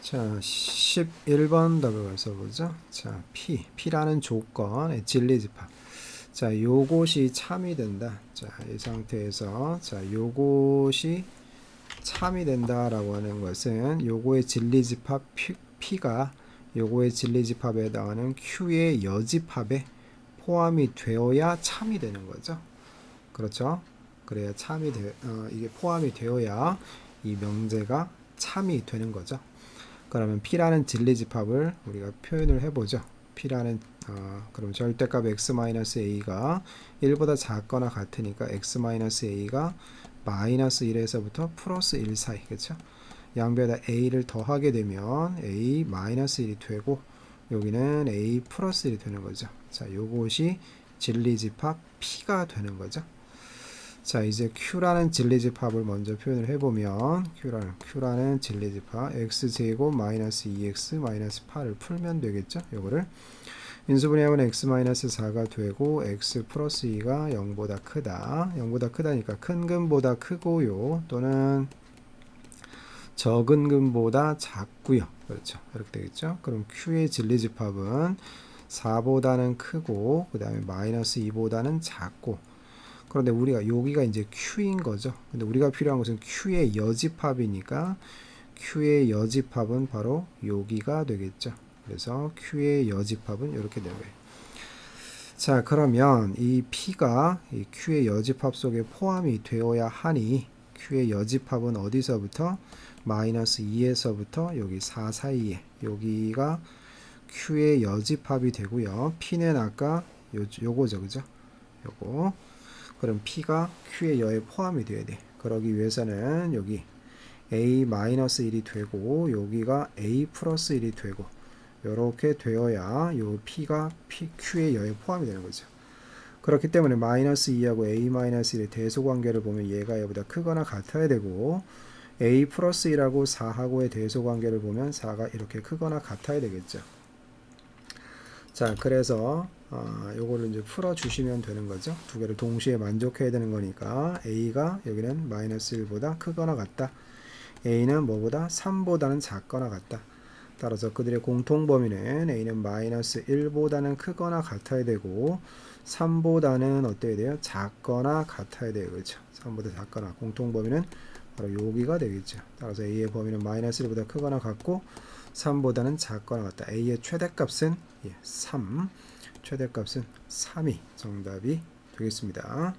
자, 11번 답을 써보죠. 자, P. P라는 조건의 진리집합. 자, 요것이 참이 된다. 자, 이 상태에서 자, 요것이 참이 된다라고 하는 것은 요거의 진리집합 P가 요거의 진리집합에 해당하는 Q의 여집합에 포함이 되어야 참이 되는 거죠. 그렇죠? 그래야 참이 되, 어, 이게 포함이 되어야 이 명제가 참이 되는 거죠. 그러면 P라는 진리집합을 우리가 표현을 해보죠. P라는 어, 그럼 절대값 x-a가 1보다 작거나 같으니까 x-a가 마이너스 1에서부터 플러스 1 사이 그렇죠? 양변에다 a를 더하게 되면 a 마이너스 1이 되고 여기는 a 플러스 1이 되는 거죠. 자, 요것이 진리집합 P가 되는 거죠. 자, 이제 Q라는 진리집합을 먼저 표현을 해보면 Q라는 Q라는 진리집합 x 제곱 마이너스 2x 마이너스 8을 풀면 되겠죠. 요거를 인수분해하면 x 마이너스 4가 되고 x 플러스 2가 0보다 크다. 0보다 크다니까 큰 근보다 크고요. 또는 적은 근보다 작고요. 그렇죠. 이렇게 되겠죠. 그럼 Q의 진리집합은 4보다는 크고 그 다음에 마이너스 2보다는 작고 그런데 우리가 여기가 이제 Q인 거죠. 근데 우리가 필요한 것은 Q의 여집합이니까 Q의 여집합은 바로 여기가 되겠죠. 그래서 Q의 여집합은 이렇게 거예요. 자, 그러면 이 P가 이 Q의 여집합 속에 포함이 되어야 하니 Q의 여집합은 어디서부터 마이너스 2에서부터 여기 4 사이에 여기가 Q의 여집합이 되고요. P는 아까 요, 요거죠, 그죠? 요거. 그럼 P가 Q의 여에 포함이 돼야 돼. 그러기 위해서는 여기 A 마이너스 1이 되고 여기가 A 플러스 1이 되고 이렇게 되어야 요 P가 P, Q의 여에 포함이 되는 거죠. 그렇기 때문에 마이너스 2하고 A 마이너스 1의 대소 관계를 보면 얘가 얘보다 크거나 같아야 되고 A 플러스 1하고 4하고의 대소 관계를 보면 4가 이렇게 크거나 같아야 되겠죠. 자, 그래서 어, 요거를 이제 풀어 주시면 되는 거죠. 두 개를 동시에 만족해야 되는 거니까 A가 여기는 마이너스 1보다 크거나 같다. A는 뭐보다 3보다는 작거나 같다. 따라서 그들의 공통 범위는 A는 마이너스 1보다는 크거나 같아야 되고 3보다는 어때야 돼요? 작거나 같아야 돼요. 그렇죠? 3보다 작거나 공통 범위는 바로 여기가 되겠죠. 따라서 A의 범위는 마이너스 1보다 크거나 같고 3보다는 작거나 같다. A의 최대값은 예, 3. 최대값은 3이 정답이 되겠습니다.